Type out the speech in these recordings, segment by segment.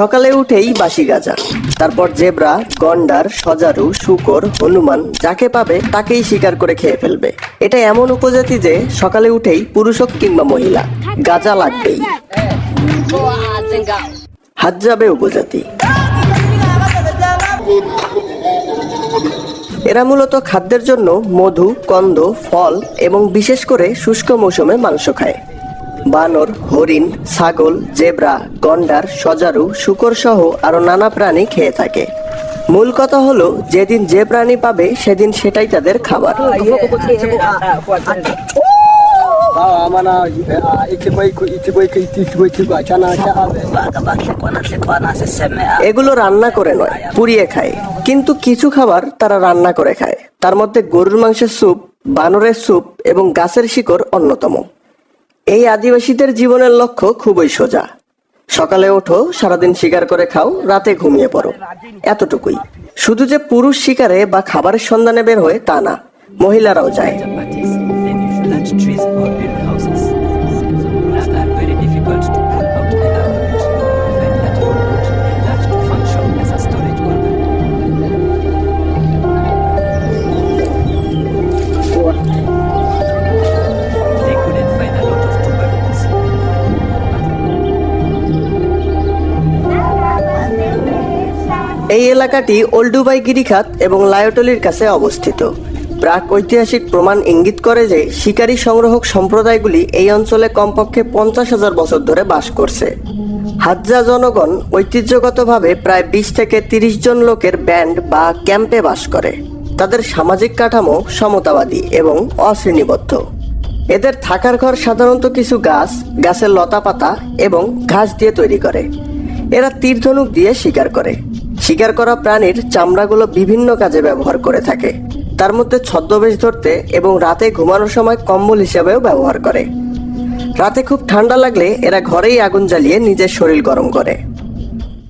সকালে উঠেই বাসি গাজা। তারপর জেব্রা, গন্ডার, সজারু, শুকর, হনুমান যাকে পাবে তাকেই শিকার করে খেয়ে ফেলবে। এটা এমন উপজাতি যে সকালে উঠেই পুরুষ কিংবা মহিলা, গাজা লাগবেই। হাজ্জাবে উপজাতি। এরা মূলত খাদ্যের জন্য মধু, কন্দ, ফল এবং বিশেষ করে শুষ্ক মৌসুমে মাংস খায়। বানর, হরিণ, ছাগল, জেব্রা, গন্ডার, সজারু, শুকর সহ আরও নানা প্রাণী খেয়ে থাকে। মূল কথা হলো, যেদিন যে প্রাণী পাবে, সেদিন সেটাই তাদের খাবার। এগুলো রান্না করে নয়, পুড়িয়ে খায়। কিন্তু কিছু খাবার তারা রান্না করে খায়। তার মধ্যে গরুর মাংসের স্যুপ, বানরের স্যুপ এবং গাছের শিকড় অন্যতম। এই আদিবাসীদের জীবনের লক্ষ্য খুবই সোজা। সকালে ওঠো, সারাদিন শিকার করে খাও, রাতে ঘুমিয়ে পড়ো। এতটুকুই। শুধু যে পুরুষ শিকারে বা খাবারের সন্ধানে বের হয় তা না, মহিলারাও যায়। এই এলাকাটি ওল্ডুবাই গিরিখাত এবং লায়োটলির কাছে অবস্থিত। প্রাক ঐতিহাসিক প্রমাণ ইঙ্গিত করে যে শিকারী সংগ্রহক সম্প্রদায়গুলি এই অঞ্চলে কমপক্ষে পঞ্চাশ হাজার বছর ধরে বাস করছে। হাজ্জা জনগণ ঐতিহ্যগতভাবে প্রায় বিশ থেকে তিরিশ জন লোকের ব্যান্ড বা ক্যাম্পে বাস করে। তাদের সামাজিক কাঠামো সমতাবাদী এবং অশ্রেণীবদ্ধ। এদের থাকার ঘর সাধারণত কিছু গাছ, গাছের লতাপাতা এবং ঘাস দিয়ে তৈরি করে। এরা তীর ধনুক দিয়ে শিকার করে। শিকার করা প্রাণীর চামড়াগুলো বিভিন্ন কাজে ব্যবহার করে থাকে। তার মধ্যে ছদ্মবেশ ধরতে এবং রাতে ঘুমানোর সময় কম্বল হিসাবেও ব্যবহার করে। রাতে খুব ঠান্ডা লাগলে এরা ঘরেই আগুন জ্বালিয়ে নিজের শরীর গরম করে।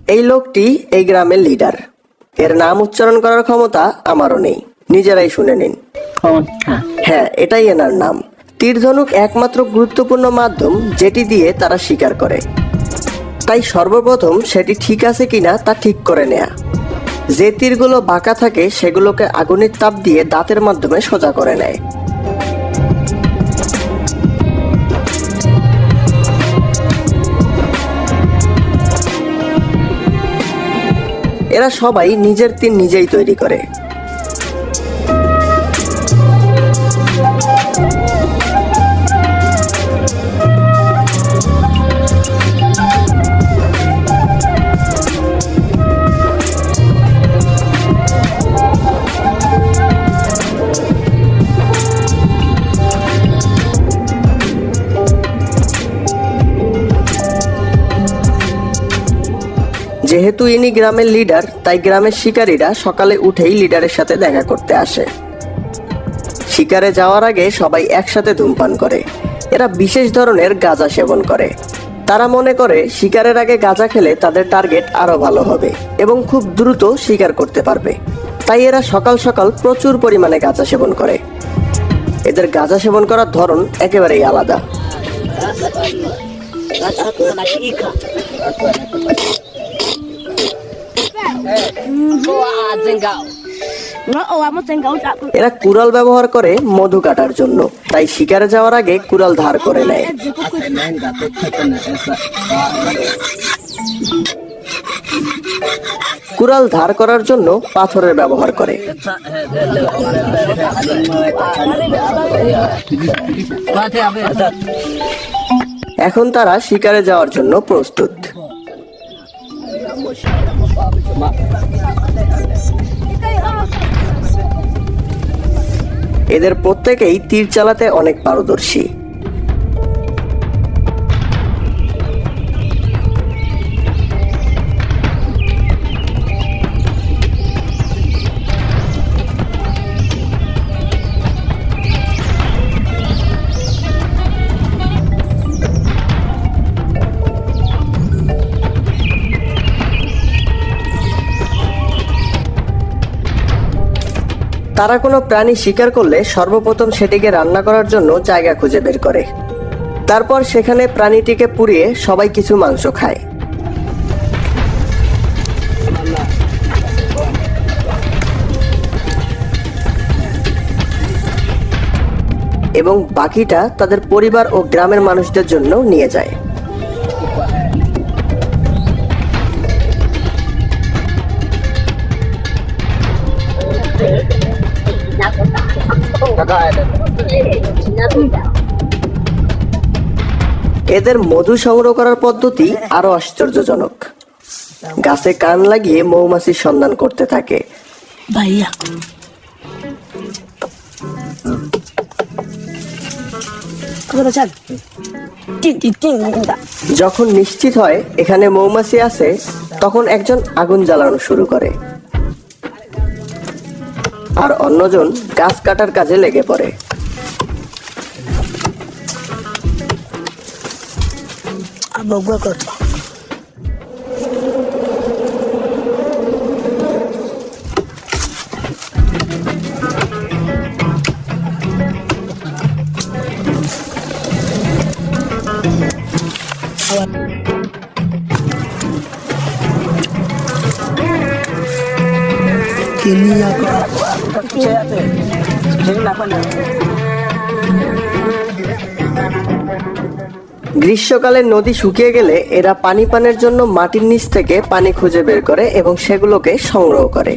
এই লোকটি এই গ্রামের লিডার। এর নাম উচ্চারণ করার ক্ষমতা আমারও নেই। নিজেরাই শুনে নিন। হ্যাঁ এটাই এনার নাম। তীরধনুক একমাত্র গুরুত্বপূর্ণ মাধ্যম যেটি দিয়ে তারা শিকার করে। তাই সর্বপ্রথম সেটি ঠিক আছে কিনা তা ঠিক করে নেয়া। যে তীরগুলো বাঁকা থাকে সেগুলোকে আগুনের তাপ দিয়ে দাঁতের মাধ্যমে সোজা করে নেয়। এরা সবাই নিজের তীর নিজেই তৈরি করে। যেহেতু ইনি গ্রামের লিডার তাই গ্রামের শিকারীরা সকালে উঠেই লিডারের সাথে দেখা করতে আসে। শিকারে যাওয়ার আগে সবাই একসাথে ধূমপান করে। এরা বিশেষ ধরনের গাঁজা সেবন করে। তারা মনে করে শিকারের আগে গাঁজা খেলে তাদের টার্গেট আরও ভালো হবে এবং খুব দ্রুত শিকার করতে পারবে। তাই এরা সকাল সকাল প্রচুর পরিমাণে গাঁজা সেবন করে। এদের গাঁজা সেবন করার ধরন একেবারেই আলাদা। এরা কুড়াল ব্যবহার করে মধু কাটার জন্য। তাই শিকারে যাওয়ার আগে কুড়াল ধার করে নেয়। কুড়াল ধার করার জন্য পাথরের ব্যবহার করে। এখন তারা শিকারে যাওয়ার জন্য প্রস্তুত। এদের প্রত্যেকেই তীর চালাতে অনেক পারদর্শী। তারা কোনো প্রাণী শিকার করলে সর্বপ্রথম সেটিকে রান্না করার জন্য জায়গা খুঁজে বের করে। তারপর সেখানে প্রাণীটিকে পুড়িয়ে সবাই কিছু মাংস খায়। এবং বাকিটা তাদের পরিবার ও গ্রামের মানুষদের জন্য নিয়ে যায়। এদের মধু সংগ্রহ করার পদ্ধতি আরও আশ্চর্যজনক। গাছে কান লাগিয়ে মৌমাছির সন্ধান করতে থাকে। tak. যখন নিশ্চিত হয় এখানে মৌমাছি আছে তখন একজন আগুন জ্বালানো শুরু করে। আর অন্যজন গাছ কাটার কাজে লেগে পড়ে। বকবা gua গ্রীষ্মকালে নদী শুকিয়ে গেলে এরা পানি পানের জন্য মাটির নিচ থেকে পানি খুঁজে বের করে এবং সেগুলোকে সংগ্রহ করে.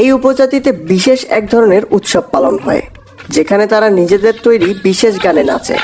এই উপজাতিতে বিশেষ এক ধরনের উৎসব পালন হয়, যেখানে তারা নিজেদের তৈরি বিশেষ গানে নাচে।